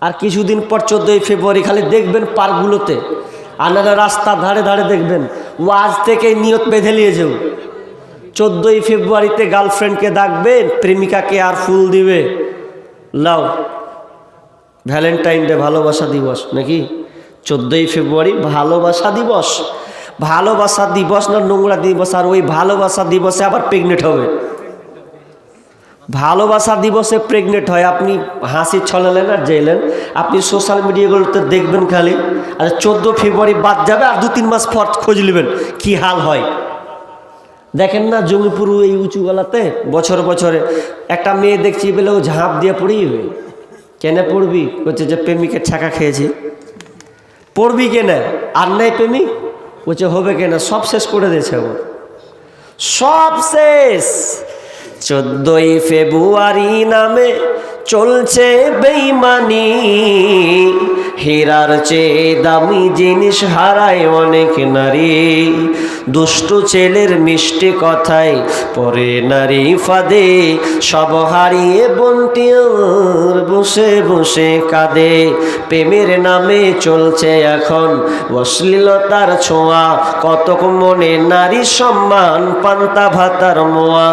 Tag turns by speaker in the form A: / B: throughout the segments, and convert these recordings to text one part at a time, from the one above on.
A: আর কিছুদিন পর চোদ্দোই ফেব্রুয়ারি খালি দেখবেন পার্কগুলোতে। আপনারা রাস্তা ধারে ধারে দেখবেন। ও আজ থেকে নিয়ত বেঁধে নিয়ে যেও। চোদ্দোই ফেব্রুয়ারিতে গার্লফ্রেন্ডকে ডাকবেন প্রেমিকাকে আর ফুল দিবে। লাও। ভ্যালেন্টাইন ডে ভালোবাসা দিবস, নাকি? চোদ্দোই ফেব্রুয়ারি ভালোবাসা দিবস। ভালোবাসা দিবস না নোংরা দিবস, আর ওই ভালোবাসা দিবসে আবার প্রেগনেন্ট হবে। ভালোবাসা দিবসে প্রেগনেন্ট হয়। আপনি হাসি ছলালেন আর জেলেন। আপনি সোশ্যাল মিডিয়াগুলোতে দেখবেন খালি। আর চোদ্দ ফেব্রুয়ারি বাদ যাবে আর দু তিন মাস পর খোঁজ নেবেন কী হাল হয়। দেখেন না জঙ্গিপুর এই উঁচু গলাতে বছর বছরে একটা মেয়ে দেখছি বলে ও ঝাঁপ দিয়ে পড়ি হবে কেন পড়বি? বলছে যে, প্রেমিকের ছাকা খেয়েছি। পড়বি কেনা? আর নাই প্রেমিক? বলছে, হবে কেনা? সব শেষ করে দিয়েছে ও। সব শেষ। চোদ্দই ফেব্রুয়ারি নামে চলছে বেইমানি। হীরার চেয়ে দামি জিনিস হারায় অনেক নারী। দুষ্টু ছেলের মিষ্টি কথায় পরে নারী ফাঁদে, সব হারিয়ে বন্টি আর বসে বসে কাঁদে। প্রেমের নামে চলছে এখন অশ্লীলতার ছোঁয়া, কতক মনে নারী সম্মান, পান্তা ভাতার মোয়া।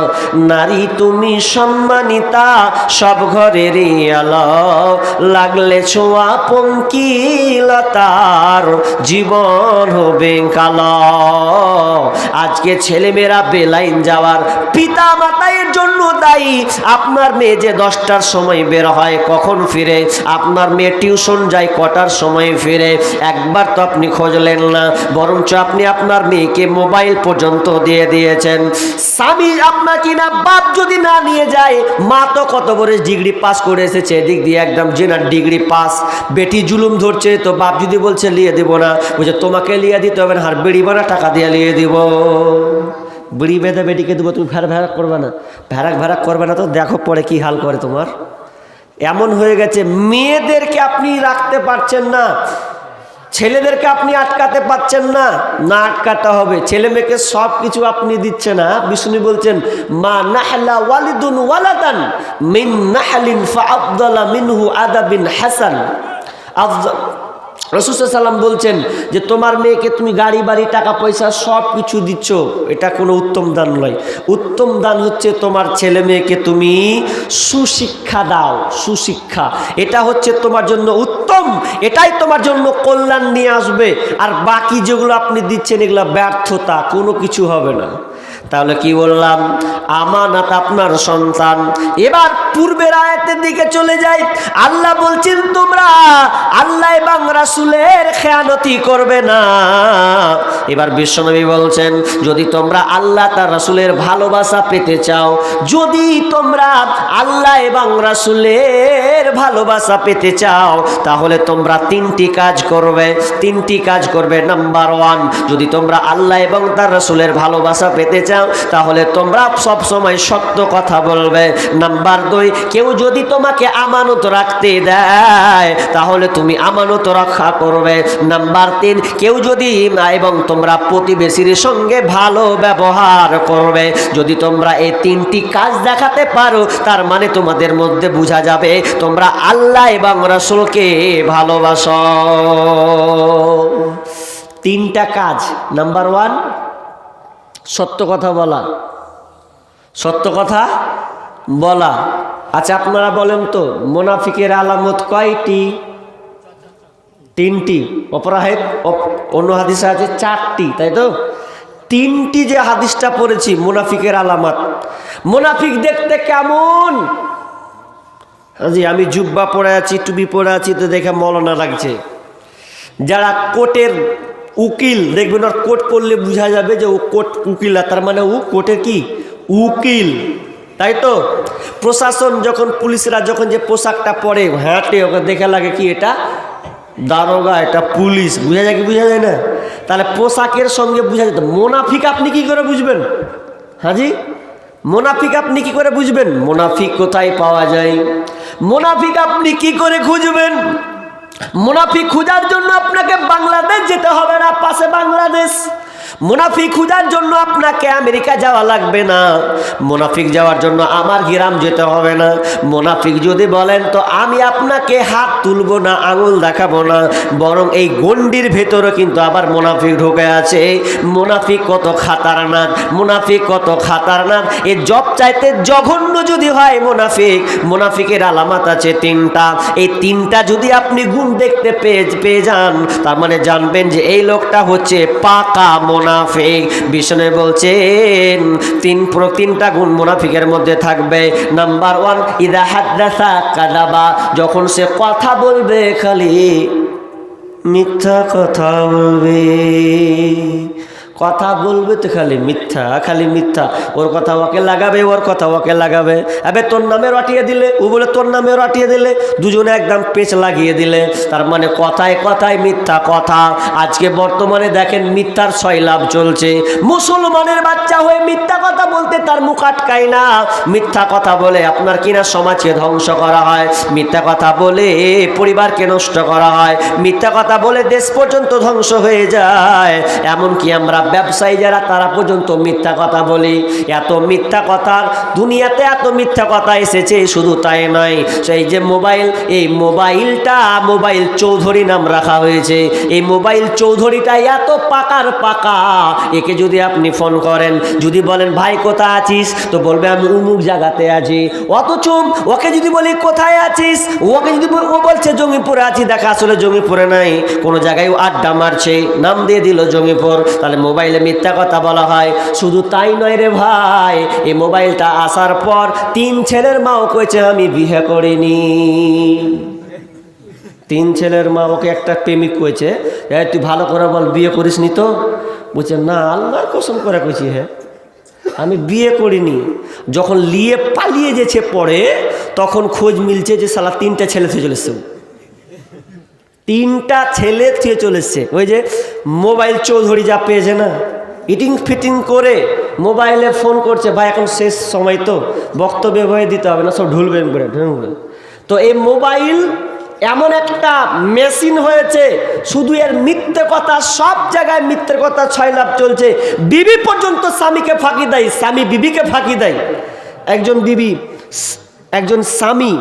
A: নারী তুমি সম্মানিতা, সব ঘরেরই আলো। লাগলে ছোঁয়া পঙ্কিলতার, জীবন হবে কালো। আজকে ছেলেমেয়েরা বেলাইন যাওয়ার পিতা মাতায়ের জন্য দায়ী। আপনার মেয়ে যে দশটার সময় বের হয়, কখন ফিরে? আপনার মেয়ে টিউশন যায় কটার সময় ফিরে? একবার তো আপনি খোঁজলেন না, বরঞ্চ আপনি আপনার মেয়েকে মোবাইল পর্যন্ত দিয়ে দিয়েছেন। স্বামী আপনার কিনা বাপ যদি না নিয়ে যায়, মা তো কত বড় ডিগ্রি পাস করে এসেছে, এদিক দিয়ে একদম জেনার ডিগ্রি পাস। বেটি জুলুম ধরছে, তো বাপ যদি বলছে, লিয়ে দিব না। বলছে, তোমাকে লিয়ে দিতে হবে আর বেড়ি বানা টাকা দিয়ে লিয়ে দিব। বিড়ি বেঁধে বেটিকে দেবো, তুমি ভ্যারা ভ্যারাক করবে না। ভ্যারাক ভ্যারাক করবে না তো দেখো পরে কি হাল করে তোমার। এমন হয়ে গেছে, মেয়েদেরকে আপনি রাখতে পারছেন না, ছেলেদেরকে আপনি আটকাতে পারছেন না। না আটকাতে হবে, ছেলে মেয়েকে সব কিছু আপনি দিচ্ছে না বিষ্ণু বলছেন, মা নাহলা ওয়ালিদুন ওয়ালাদান মিন নাহলিন ফা আফদালা মিনহু আদাবিন হাসান। রসুসাল্লাম বলছেন যে, তোমার মেয়েকে তুমি গাড়ি, বাড়ি, টাকা, পয়সা সব কিছু দিচ্ছ, এটা কোনো উত্তম দান নয়। উত্তম দান হচ্ছে তোমার ছেলে মেয়েকে তুমি সুশিক্ষা দাও, সুশিক্ষা। এটা হচ্ছে তোমার জন্য উত্তম, এটাই তোমার জন্য কল্যাণ নিয়ে আসবে। আর বাকি যেগুলো আপনি দিচ্ছেন, এগুলো ব্যর্থতা, কোনো কিছু হবে না। তাহলে কি বললাম? আমানাত আপনার সন্তান। এবার পূর্বের আয়াতের দিকে চলে যাই। আল্লাহ বলছেন, তোমরা আল্লাহ এবং রাসুলের খেয়ানতি করবে না। এবার বিশ্বনবী বলছেন, যদি তোমরা আল্লাহ তার রাসুলের ভালোবাসা পেতে চাও, যদি তোমরা আল্লাহ এবং রাসুলের ভালোবাসা পেতে চাও, তাহলে তোমরা তিনটি কাজ করবে। তিনটি কাজ করবে। নাম্বার ওয়ান, যদি তোমরা আল্লাহ এবং তার রাসুলের ভালোবাসা পেতে চাও, তাহলে তোমরা সব সময় সত্য কথা বলবে। নাম্বার দুই, কেউ যদি তোমাকে আমানত রাখতে দেয়, তাহলে তুমি আমানত রক্ষা করবে। নাম্বার তিন, কেউ যদি এবং তোমরা প্রতিবেশীর সঙ্গে ভালো ব্যবহার করবে। যদি তোমরা এই তিনটি কাজ দেখাতে পারো, তার মানে তোমাদের মধ্যে বোঝা যাবে, তোমরা আল্লাহ এবং রসুলকে ভালোবাসো। তিনটা কাজ, নাম্বার ওয়ান সত্য কথা বলা। সত্য কথা বলা। আচ্ছা আপনারা বলেন তো, মোনাফিকের আলামত কয়টি? তিনটি। অপরাহেদ অন্য হাদিসে আছে চারটি, তাই তো? তিনটি যে হাদিসটা পড়েছি, মুনাফিকের আলামত। মুনাফিক দেখতে কেমন? জি আমি জুব্বা পরে আছি, টুপি পরে আছি, তো দেখে মলনা লাগছে। যারা কোর্টের উকিল দেখবেন ওর কোর্ট পড়লে বোঝা যাবে যে ও কোর্ট উকিল তার মানে ও কোর্টের কি? উকিল। তাই তো? প্রশাসন যখন, পুলিশরা যখন যে পোশাকটা পরে হাঁটে ওকে দেখে লাগে কি এটা? দারোগা, এটা পুলিশ। বোঝা যায় কি বোঝা যায় না? তাহলে পোশাকের সঙ্গে বোঝা যেত মোনাফিক আপনি কি করে বুঝবেন? হাজি? মোনাফিক আপনি কি করে বুঝবেন? মোনাফিক কোথায় পাওয়া যায়? মোনাফিক আপনি কি করে খুঁজবেন? মুনাফিক খোঁজার জন্য আপনাকে বাংলাদেশ যেতে হবে না পাশে বাংলাদেশ। মুনাফিক খুঁজার জন্য আপনাকে আমেরিকা যাওয়া লাগবে না। মুনাফিক যাওয়ার জন্য আমার গ্রাম যেতে হবে না। মুনাফিক যদি বলেন, তো আমি আপনাকে হাত তুলবো না, আঙুল দেখাবো না, বরং এই গন্ডির ভেতরে কিন্তু আবার মুনাফিক ঢুকে আছে। মুনাফিক কত খাতারনাক, মুনাফিক কত খাতারনাক। এ জব চাইতে জঘন্য যদি হয় মুনাফিক, মুনাফিকের আলামাত আছে তিনটা। এই তিনটা যদি আপনি গুণ দেখতে পেয়ে পেয়ে যান, তার মানে জানবেন যে এই লোকটা হচ্ছে পাকা মোনাফিক। বিষ্ণু বলছেন, তিন তিনটা গুণ মুনাফিকের মধ্যে থাকবে। নাম্বার ওয়ান, ইদা হাদ্দাসা কাদাবা যখন সে কথা বলবে, খালি মিথ্যা কথা বলবে। কথা বলবে তো খালি মিথ্যা খালি মিথ্যা। ওর কথা ওকে লাগাবে, ওর কথা ওকে লাগাবে। আবে তোর নামে রটিয়ে দিলে, ও বলে তোর নামে রটিয়ে দিলে, দুজনে একদম পেচ লাগিয়ে দিলে। তার মানে কথায় কথায় মিথ্যা কথা। আজকে বর্তমানে দেখেন মিথ্যার ছয় লাভ চলছে। মুসলমানের বাচ্চা হয়ে মিথ্যা কথা বলতে তার মুখ আটকায় না। মিথ্যা কথা বলে আপনার কিনা সমাজকে ধ্বংস করা হয়। মিথ্যা কথা বলে পরিবারকে নষ্ট করা হয়। মিথ্যা কথা বলে দেশ পর্যন্ত ধ্বংস হয়ে যায়। এমনকি আমরা ব্যবসায়ী যারা, তারা পর্যন্ত মিথ্যা কথা বলি। এত মিথ্যা কথা, দুনিয়াতে এত মিথ্যা কথা এসেছে, শুধু তাই নয়, সেই যে মোবাইল, এই মোবাইলটা মোবাইল চৌধুরী নাম রাখা হয়েছে। এই মোবাইল চৌধুরীটা এত পাকার পাকা, একে যদি আপনি ফোন করেন, যদি বলেন, ভাই, কোথায় আছিস? তো বলবে, আমি উমুক জায়গাতে আছি। অথচ ওকে যদি বলি, কোথায় আছিস? ওকে যদি ও বলছে, জঙ্গিপুরে আছি। দেখা আসলে জঙ্গিপুরে নাই, কোনো জায়গায় আড্ডা মারছে, নাম দিয়ে দিল জঙ্গিপুর। তাহলে মোবাইলে মিথ্যা কথা বলা হয়। শুধু তাই নয় রে ভাই এই মোবাইলটা আসার পর তিন ছেলের মাও কয়েছে আমি বিয়ে করিনি। তিন ছেলের মা ওকে একটা প্রেমিক কয়েছে "এ, তুই ভালো করে বল বিয়ে করিস নি তো? বলছে না আল্লাহর কসম করে কইছি হ্যাঁ আমি বিয়ে করিনি। যখন লিয়ে পালিয়ে যেছে পরে তখন খোঁজ মিলছে যে সালা তিনটা ছেলে থেকে চলেছে। তিনটা ছেলে থেকে চলেছে। ওই যে মোবাইল চৌধুরী যা পেয়েছে না? ইটিং ফিটিং করে মোবাইলে ফোন করছে, ভাই, এখন শেষ সময় তো, বক্তব্য হয়ে দিতে হবে না, সব ঢুলবেন করে, ঢুলবেন। তো এই মোবাইল এমন একটা মেশিন হয়েছে, শুধু এর মিথ্যে কথা, সব জায়গায় মিথ্যের কথা ছয় লাভ চলছে। বিবি পর্যন্ত স্বামীকে ফাঁকি দেয়, স্বামী বিবিকে ফাঁকি দেয়। একজন বিবি, একজন স্বামী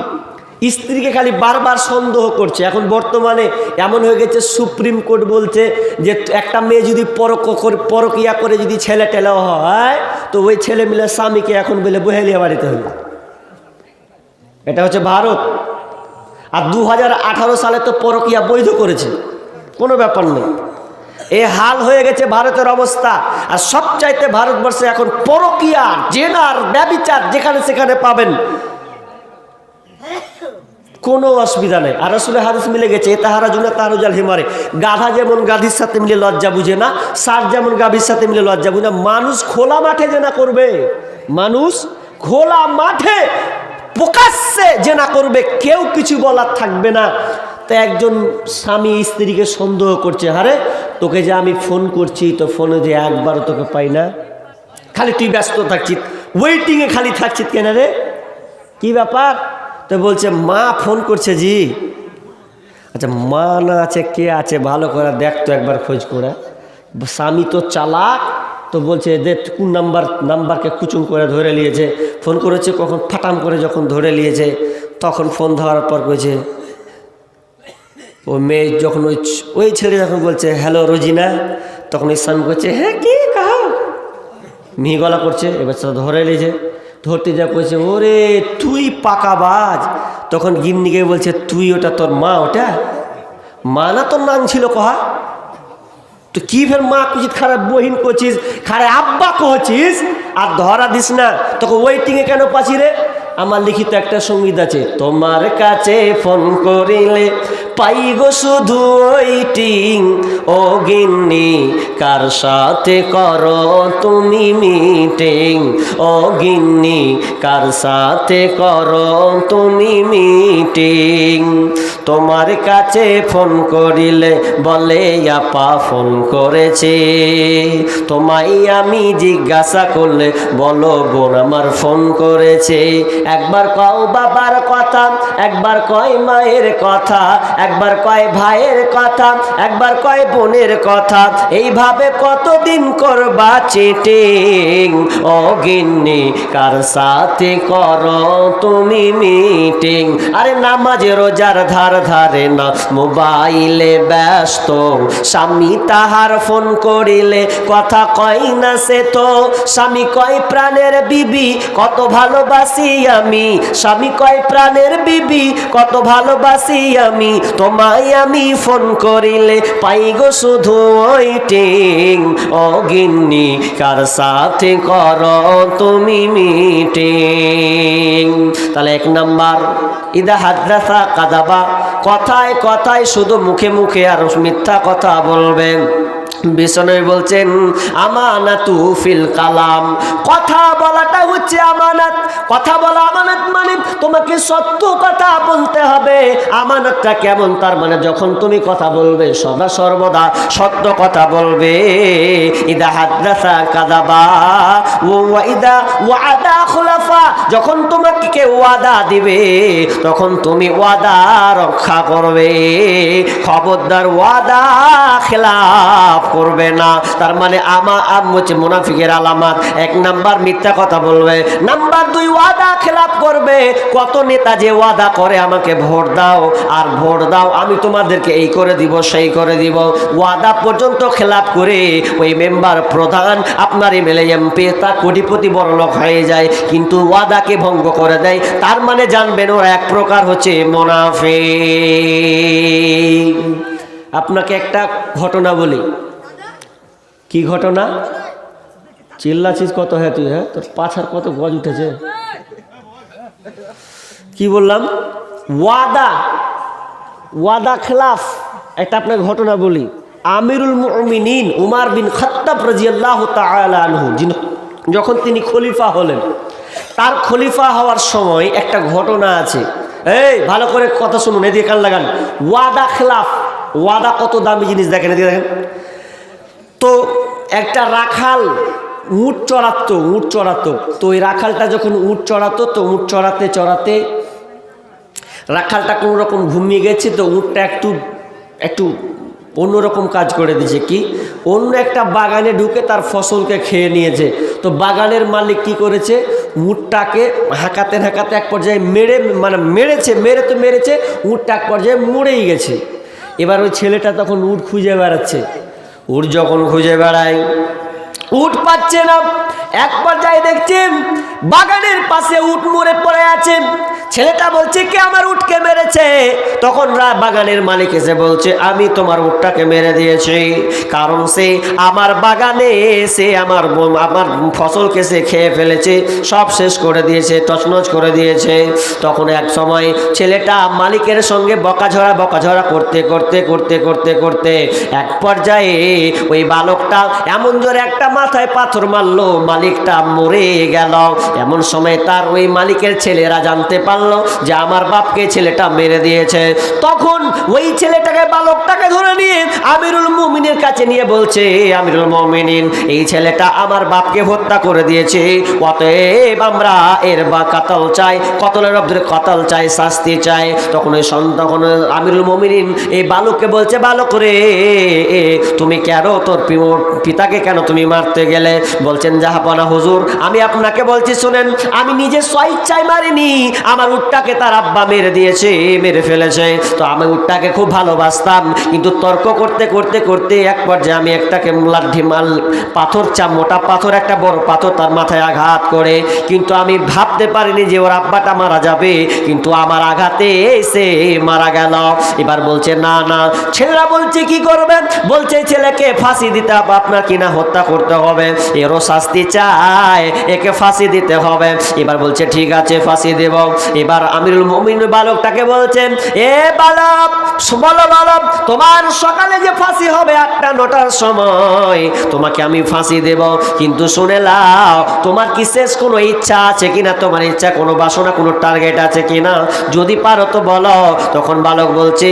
A: স্ত্রীকে খালি বারবার সন্দেহ করছে। এখন বর্তমানে এমন হয়ে গেছে, সুপ্রিম কোর্ট বলছে যে একটা মেয়ে যদি পরক পরকিয়া করে যদি ছেলে টেলে হয়, তো ওই ছেলে মিলে স্বামীকে এখন বলে বহেলিয়া বাড়িতে হবে এটা হচ্ছে ভারত। আর দু হাজার আঠারো সালে তো পরকিয়া বৈধ করেছে। কোনো ব্যাপার নেই। এ হাল হয়ে গেছে ভারতের অবস্থা। আর সবচাইতে ভারতবর্ষে এখন পরকিয়া জেনার ব্যবিচার যেখানে সেখানে পাবেন। কোনো অসুবিধা নেই। আর আসলে হাদিস মিলে গেছে তাহারা জুনা তাহারুজাল হিমারে। গাধা যেমন গাধির সাথে মিলে লজ্জা বুঝে না, সার যেমন গাভীর সাথে মিলে লজ্জা বুঝে না, মানুষ খোলা মাঠে জেনা করবে। মানুষ খোলা মাঠে প্রকাশ্যে জেনা করবে, কেউ কিছু বলার থাকবে না। তা একজন স্বামী স্ত্রীকে সন্দেহ করছে হারে তোকে যে আমি ফোন করছি, তো ফোনে যে একবারও তোকে পাই না। খালি তুই ব্যস্ত থাকছিস ওয়েটিংয়ে খালি থাকছিস কেন রে? কি ব্যাপার? তো বলছে, মা ফোন করছে জি। আচ্ছা মা না আছে, কে আছে, ভালো করে দেখ তো একবার খোঁজ করে। স্বামী তো চালাক, তো বলছে যে কোন নাম্বার, নাম্বারকে কুচুম করে ধরে নিয়েছে। ফোন করেছে, কখন ফাটাম করে যখন ধরে নিয়েছে, তখন ফোন ধরার পর কয়েছে ও মেয়ে যখন ওই ওই ছেলে যখন বলছে, হ্যালো রোজিনা, তখন ওই স্বামী করছে হ্যাঁ কি, কাহা? মিহি গলা করছে, এবার সেটা ধরে নিয়েছে। ধরতে যা কইছে, ওরে, তুই পাকা বাজ তখন গিন্নিকে বলছে, তুই ওটা তোর মা, ওটা? মা না তোর নাম ছিল কহা? তো কি ফের মা কুচিত খারাপ বহিন করছিস খারে আব্বা কহছিস আর ধরা দিস না, তোকে ওয়েটিংয়ে কেন পাচ্ছি রে? আমার লিখিত একটা সংগীত আছে, তোমার কাছে ফোন করিলে পাই গো শুধু ওয়েটিং ও গিন্নি, কার সাথে করো তুমি মিটিং? ও গিন্নি, কার সাথে করো তুমি মিটিং? তোমার কাছে ফোন করিলে বলে, আপা, ফোন করেছে। তোমায় আমি জিজ্ঞাসা করলে, বলো বোন, আমার ফোন করেছে। একবার কও, বাবার কথা। একবার কয়, মায়ের কথা। একবার কয়, ভাইয়ের কথা। একবার কয়, বোনের কথা। এইভাবে কতদিন করবা চিটিং? ও গিন্নি, কার সাথে করো তুমি মিটিং? আরে নামাজে, রোজার ধার ধারে না, মোবাইলে ব্যস্ত। স্বামী তাহার ফোন করিলে কথা কয় না সে তো। স্বামী কয়, প্রাণের বিবি, কত ভালোবাসি আমি। স্বামী কয়, প্রাণের বিবি, কত ভালোবাসি আমি। তোমায় আমি ফোন করিলে পাই গো শুধু ওইটিং ও গিন্নি, কার সাথে কর তুমি মিটিং? তাহলে এক নাম্বার ইদা হাদ্রাসা কাদাবা কথায় কথায় শুধু মুখে মুখে আর মিথ্যা কথা বলবেন। বিষ্ণু বলছেন, আমানাতু ফিল কালাম। কথা বলাটা হচ্ছে আমানত। কথা বলা আমানত মানে তোমাকে সত্য কথা বলতে হবে। আমানতটা কেমন? তার মানে যখন তুমি কথা বলবে, সদা সর্বদা সত্য কথা বলবে। ইদা হাদ্রাসা কাদাবা ও ইদা ওয়াদা খুলাফা। যখন তোমাকে কেউ ওয়াদা দিবে, তখন তুমি ওয়াদা রক্ষা করবে। খবরদার ওয়াদা খেলাফ করবে না। তার মানে আমা আম হচ্ছে মুনাফিকের আলামাত। এক নাম্বার মিথ্যা কথা বলবে। নাম্বার দুই, ওয়াদা খেলাপ করবে। কত নেতা যে ওয়াদা করে, আমাকে ভোট দাও। আর ভোট দাও, আমি তোমাদেরকে এই করে দিব, সেই করে দিব। ওয়াদা পর্যন্ত খেলাপ করে ওই মেম্বার প্রধান, আপনার এমএলএ, এমপি, তা কোটিপতি বড় লোক হয়ে যায়। কিন্তু ওয়াদাকে ভঙ্গ করে দেয়। তার মানে জানবেন, ওরা এক প্রকার হচ্ছে মোনাফে আপনাকে একটা ঘটনা বলি। কি ঘটনা? চিল্লাছিস কত হ্যাঁ তুই হ্যাঁ? তোর পাছার কত গজ উঠেছে? কি বললাম? ওয়াদা। ওয়াদা খেলাফ। একটা আপনাকে ঘটনা বলি। আমিরুল মুমিনিন উমার বিন খত্তাব রাজিয়াল্লাহ তাআলা আনহু, যিনি যখন তিনি খলিফা হলেন, তার খলিফা হওয়ার সময় একটা ঘটনা আছে। এই, ভালো করে কথা শুনুন, এদিকে কান লাগান। ওয়াদা খেলাফ। ওয়াদা কত দামি জিনিস দেখেন, এদিকে দেখেন। তো একটা রাখাল উট চড়াতো উট চড়াতো। তো ওই রাখালটা যখন উট চড়াতো, তো উট চড়াতে চড়াতে রাখালটা কোনো রকম ঘুমিয়ে গেছে, তো উটটা একটু একটু অন্যরকম কাজ করে দিয়েছে। কি? অন্য একটা বাগানে ঢুকে তার ফসলকে খেয়ে নিয়েছে। তো বাগানের মালিক কি করেছে? উটটাকে হাঁকাতে হাঁকাতে এক পর্যায়ে মেরে মানে মেরেছে, মেরে তো মেরেছে, উটটা এক পর্যায়ে মরেই গেছে। এবার ওই ছেলেটা তখন উট খুঁজে বেড়াচ্ছে। উট যখন খুঁজে বেড়ায়, উট পাচ্ছে না। এক পর্যায়ে দেখছেন বাগানের পাশে উট মরে পড়ে আছে। ছেলেটা বলছে, কে আমার উটকে মেরেছে? তখন বাগানের মালিক এসে বলছে, আমি তোমার উটটাকে মেরে দিয়েছি। কারণ সে আমার বাগানে, সে আমার আমার ফসলকে সে খেয়ে ফেলেছে, সব শেষ করে দিয়েছে, তছনছ করে দিয়েছে। তখন এক সময় ছেলেটা মালিকের সঙ্গে বকাঝরা বকাঝরা করতে করতে করতে করতে করতে এক পর্যায়ে ওই বালকটা এমন জোরে একটা মাথায় পাথর মারলো, মালিকটা মরে গেল। এমন সময় তার ওই মালিকের ছেলেরা জানতে পারল যে আমার বাপকে ছেলেটা মেরে দিয়েছে। তখন ওই ছেলেটাকে বালকটাকে ধরে নিয়ে আমিরুল মুমিনের কাছে নিয়ে বলছে আমিরুল মুমিনিন, এই ছেলেটা আমার বাপকে হত্যা করে দিয়েছে। অতএব আমরা এর বা কাতল চাই, কতলের অব্দের কতল চাই, শাস্তি চাই। তখন ওই সন্তান তখন আমিরুল মুমিনিন এই বালককে বলছে, বালক রে তুমি কেন তোর পিতাকে কেন তুমি মারতে গেলে? বলছেন, জাহাপনা হুজুর, আমি আপনাকে বলছি, শুনেন, আমি নিজে স্বইচ্ছায় মারিনি, আমার উটটাকে তার আব্বা মেরে দিয়েছে, মেরে ফেলেছে। তো আমি উটটাকে খুব ভালোবাসতাম, কিন্তু তর্ক করতে করতে করতে এক পর্যায়ে আমি একটাকে লাঠি মাল, পাথর চা, মোটা পাথর, একটা বড় পাথর তার মাথায় আঘাত করে। কিন্তু আমি ভাবতে পারিনি যে ওর আব্বাটা মারা যাবে, কিন্তু আমার আঘাতে সে মারা গেল। এবার বলছে, না না। ছেলেরা বলছে, কি করবেন বলছে, ছেলেকে ফাঁসি দিতে হবে, আপনার কিনা হত্যা করতে হবে। এরও শাস্তি চায়, একে ফাঁসি দিতে হবে। এবার বলছে, ঠিক আছে, ফাঁসি দেব। এবার আমিরুল মমিন বালকটাকে বলছেন এ বালক, বলো বালক, তোমার সকালে যে ফাঁসি হবে আটটা নটার সময়, তোমাকে আমি ফাঁসি দেব। কিন্তু শুনে লাও তোমার কি শেষ কোনো ইচ্ছা আছে কিনা? তোমার ইচ্ছা কোনো বাসনা, কোনো টার্গেট আছে কিনা? যদি পারো তো বলো। তখন বালক বলছে,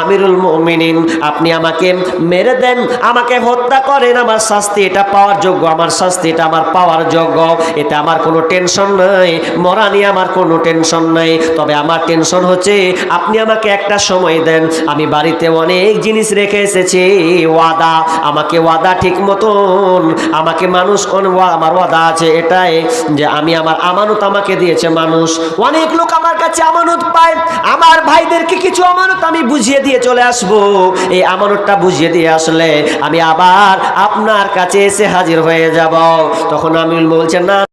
A: আমিরুল মমিনিন, আপনি আমাকে মেরে দেন, আমাকে হত্যা করেন। আমার শাস্তি এটা পাওয়ার যোগ্য, আমার শাস্তি এটা আমার পাওয়ার যোগ্য। এটা আমার কোনো টেনশন নাই, মরা নিয়ে আমার কোনো টেনশন টেনশন নাই, তবে আমার টেনশন হচ্ছে আপনি আমাকে একটা সময় দেন, আমি বাড়িতে অনেক জিনিস রেখে এসেছি, ওয়াদা, আমাকে ওয়াদা ঠিক মতন, আমাকে মানুষ আমার ওয়াদা আছে এটাই যে আমি আমার আমানত আমাকে দিয়েছে মানুষ। অনেক লোক আমার কাছে আমানত পায়, আমার ভাইদেরকে কিছু আমানত আমি বুঝিয়ে দিয়ে চলে আসব। এই আমানতটা বুঝিয়ে দিয়ে আসলে আমি আবার আপনার কাছে এসে হাজির হয়ে যাব। তখন আমি বলছেন না